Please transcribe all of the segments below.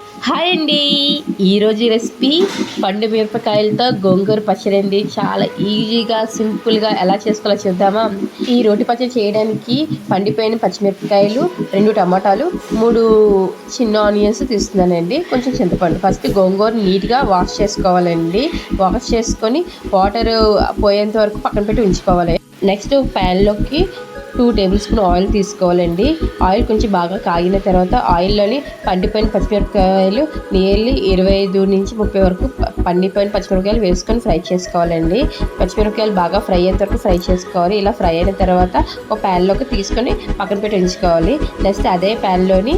Hi అండి. ఈరోజు recipe పండు మిరపకాయలతో గోంగూర పచ్చడి అండి. చాలా ఈజీగా సింపుల్గా ఎలా చేసుకోవాలో చూద్దామా? ఈ రోటి పచ్చడి చేయడానికి పండిపోయిన పచ్చిమిరపకాయలు రెండు టమాటాలు మూడు చిన్న ఆనియన్స్ తీసుకున్నానండి. కొంచెం చింతపండు ఫస్ట్ గోంగూర నీట్గా వాష్ చేసుకోవాలండి. వాష్ చేసుకొని వాటర్ పోయేంత వరకు పక్కన పెట్టి ఉంచుకోవాలి. నెక్స్ట్ ప్యాన్లోకి టూ టేబుల్ స్పూన్ ఆయిల్ తీసుకోవాలండి. ఆయిల్ కొంచెం బాగా కాగిన తర్వాత ఆయిల్లోని పండిపోయిన పచ్చిమిరపకాయలు నియర్లీ ఇరవై ఐదు నుంచి ముప్పై వరకు పండిపోయిన పచ్చిమిరపకాయలు వేసుకొని ఫ్రై చేసుకోవాలండి. పచ్చిమిరపకాయలు బాగా ఫ్రై అయ్యే వరకు ఫ్రై చేసుకోవాలి. ఇలా ఫ్రై అయిన తర్వాత ఒక ప్యాన్లోకి తీసుకొని పక్కన పెట్టి ఉంచుకోవాలి. నెక్స్ట్ అదే ప్యాన్లోని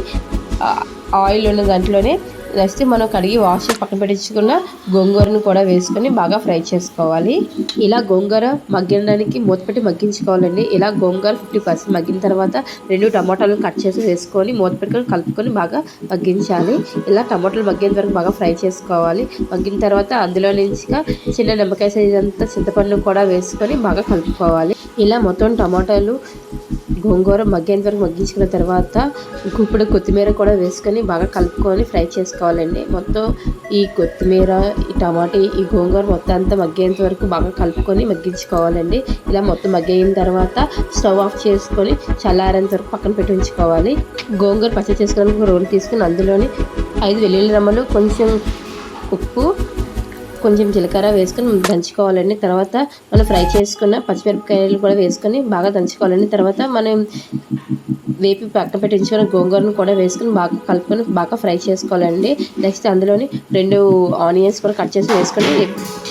ఆయిల్ ఉన్న దాంట్లోనే నెక్స్ట్ మనం కడిగి వాష్ పక్కన పెట్టించుకున్న గోంగూరను కూడా వేసుకొని బాగా ఫ్రై చేసుకోవాలి. ఇలా గోంగూర మగ్గడానికి మూత పెట్టి మగ్గించుకోవాలండి. ఇలా గోంగూర ఫిఫ్టీ పర్సెంట్ మగ్గిన తర్వాత రెండు టమాటాలను కట్ చేసి వేసుకొని మూత పెట్టుకొని కలుపుకొని బాగా మగ్గించాలి. ఇలా టమాటాలు మగ్గేంత వరకు బాగా ఫ్రై చేసుకోవాలి. మగ్గిన తర్వాత అందులో నుంచి చిన్న నిమ్మకాయ సైజ్ అంతా చింతపండు కూడా వేసుకొని బాగా కలుపుకోవాలి. ఇలా మొత్తం టమాటాలు గోంగూర మగ్గేంత వరకు మగ్గించుకున్న తర్వాత ఇప్పుడు కొత్తిమీర కూడా వేసుకొని బాగా కలుపుకొని ఫ్రై చేసుకోవాలండి. మొత్తం ఈ కొత్తిమీర ఈ టమాటా ఈ గోంగూర మొత్తం అంతా మగ్గేంత వరకు బాగా కలుపుకొని మగ్గించుకోవాలండి. ఇలా మొత్తం మగ్గైన తర్వాత స్టవ్ ఆఫ్ చేసుకొని చల్లారేంత వరకు పక్కన పెట్టి ఉంచుకోవాలి. గోంగూర పచ్చడి చేసుకోవడానికి ఒక రోల్ తీసుకొని అందులోని ఐదు వెల్లుల్లి రమ్మలు కొంచెం ఉప్పు కొంచెం జీలకర్ర వేసుకొని దంచుకోవాలండి. తర్వాత మనం ఫ్రై చేసుకున్న పచ్చిమిరపకాయలు కూడా వేసుకొని బాగా దంచుకోవాలండి. తర్వాత మనం వేపి పక్కన పెట్టి ఉంచుకున్న గోంగూరను కూడా వేసుకొని బాగా కలుపుకొని బాగా ఫ్రై చేసుకోవాలండి. నెక్స్ట్ అందులోని రెండు ఆనియన్స్ కూడా కట్ చేసి వేసుకొని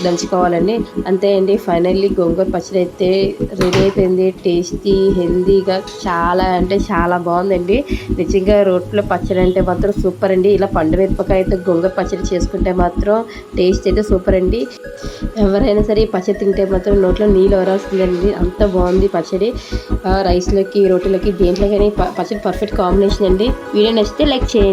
దంచుకోవాలండి. అంతే అండి ఫైనల్లీ గోంగూర పచ్చడి అయితే రెడీ అయిపోయింది. టేస్టీ హెల్దీగా చాలా అంటే చాలా బాగుందండి. నిజంగా రోట్లో పచ్చడి అంటే మాత్రం సూపర్ అండి. ఇలా పండు మిరపకాయతో గోంగూర పచ్చడి చేసుకుంటే మాత్రం టేస్ట్ అయితే సూపర్ అండి. ఎవరైనా సరే పచ్చడి తింటే మాత్రం నోట్లో నీళ్ళు వరాల్సిందండి అంత బాగుంది పచ్చడి. రైస్లోకి రోటీలోకి దేంట్లో ఈ కానీ పచ్చడి పర్ఫెక్ట్ కాంబినేషన్ అండి. వీడియో నచ్చితే లైక్ చేయండి.